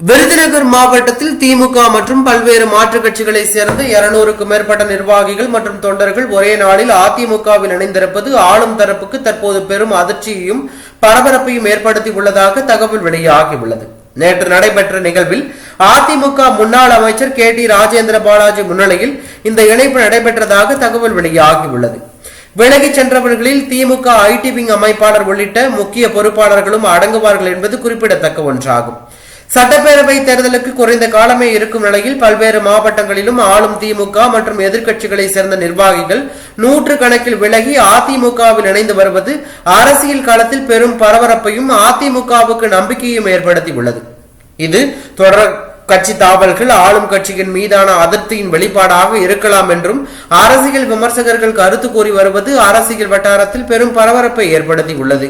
விருதுநகர் மாவட்டத்தில் திமுக மற்றும் பல்வேறு மாற்றுக் கட்சிகளை சேர்ந்த இருநூறுக்கும் மேற்பட்ட நிர்வாகிகள் மற்றும் தொண்டர்கள் ஒரே நாளில் அதிமுகவில் இணைந்திருப்பது ஆளும் தரப்புக்கு தற்போது பெரும் அதிர்ச்சியையும் பரபரப்பையும் ஏற்படுத்தி உள்ளதாக தகவல் வெளியாகியுள்ளது. நேற்று நடைபெற்ற நிகழ்வில் அதிமுக முன்னாள் அமைச்சர் கே டி ராஜேந்திர பாலாஜி முன்னிலையில் இந்த இணைப்பு நடைபெற்றதாக தகவல் வெளியாகியுள்ளது. விலகிச் சென்றவர்களில் திமுக ஐடி விங் அமைப்பாளர் உள்ளிட்ட முக்கிய பொறுப்பாளர்களும் அடங்குவார்கள் என்பது குறிப்பிடத்தக்க ஒன்றாகும். சட்டப்பேரவை தேர்தலுக்கு குறைந்த காலமே இருக்கும் நிலையில் பல்வேறு மாவட்டங்களிலும் ஆளும் திமுக மற்றும் எதிர்க்கட்சிகளை சேர்ந்த நிர்வாகிகள் நூற்று கணக்கில் விலகி அதிமுகவில் இணைந்து வருவது அரசியல் காலத்தில் பெரும் பரபரப்பையும் அதிமுகவுக்கு நம்பிக்கையும் ஏற்படுத்தியுள்ளது. இது தொடர் கட்சி தாவல்கள் ஆளும் கட்சியின் மீதான அதிருப்தியின் வெளிப்பாடாக இருக்கலாம் என்றும் அரசியல் விமர்சகர்கள் கருத்து கூறி வருவது அரசியல் வட்டாரத்தில் பெரும் பரபரப்பை ஏற்படுத்தியுள்ளது.